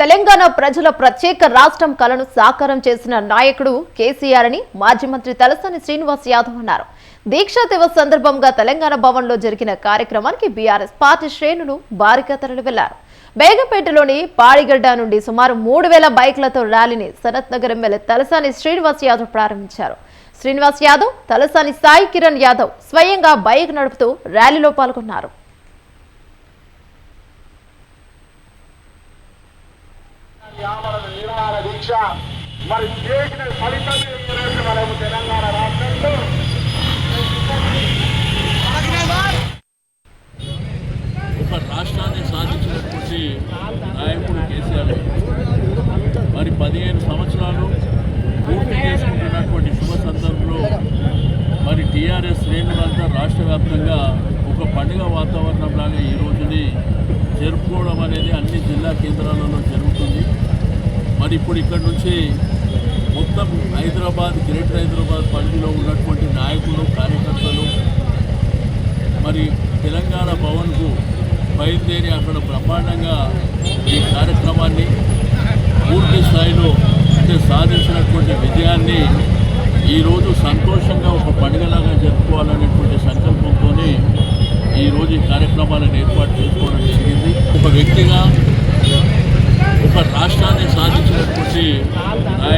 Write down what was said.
తెలంగాణ ప్రజల ప్రత్యేక రాష్ట్రం కలను సాకారం చేసిన నాయకుడు కేసీఆర్ అని మాజీ మంత్రి తలసాని శ్రీనివాస్ యాదవ్ అన్నారు. దీక్షా దివస్ సందర్భంగా తెలంగాణ భవన్లో జరిగిన కార్యక్రమానికి బీఆర్ఎస్ పార్టీ శ్రేణులు భారీగా తరలి వెళ్ళారు బేగంపేటలోని పాడిగడ్డ నుండి సుమారు మూడు వేల బైక్లతో ర్యాలీని సనత్ నగర్ ఎమ్మెల్యే తలసాని శ్రీనివాస్ యాదవ్ ప్రారంభించారు. శ్రీనివాస్ యాదవ్ తలసాని సాయి కిరణ్ యాదవ్ స్వయంగా బైక్ నడుపుతూ ర్యాలీలో పాల్గొన్నారు. ఆమరణ నిరాహార దీక్ష. మరి చేసిన ఫలితం ఈరోజు మనము తెలంగాణ రాష్ట్రంలో. ఒక రాష్ట్రాన్ని సాధించినటువంటి నాయకుడు కేసీఆర్ మరి పదిహేను సంవత్సరాలు పూర్తి చేసుకుంటున్నటువంటి శుభ సందర్భంలో మరి టీఆర్ఎస్ శ్రేణులంతా రాష్ట్ర వ్యాప్తంగా ఒక పండుగ వాతావరణంలాగా ఈ రోజుని జరుపుకోవడం అనేది అన్ని జిల్లా కేంద్రాలలో జరుగుతుంది. మరి ఇప్పుడు ఇక్కడ నుంచి మొత్తం హైదరాబాద్ గ్రేటర్ హైదరాబాద్ పరిధిలో ఉన్నటువంటి నాయకులు కార్యకర్తలు మరి తెలంగాణ భవన్కు బయలుదేరి అక్కడ బ్రహ్మాండంగా ఈ కార్యక్రమాన్ని పూర్తి స్థాయిలో అంటే సాధించినటువంటి విజయాన్ని ఈరోజు సంతోషంగా ఒక పండుగలాగా జరుపుకోవాలనేటువంటి సంకల్పంతో ఈరోజు ఈ కార్యక్రమాలను ఏర్పాటు చేసుకోవడం జరిగింది. ఒక వ్యక్తిగా ఒక రాష్ట్రాన్ని సాధి ఆయన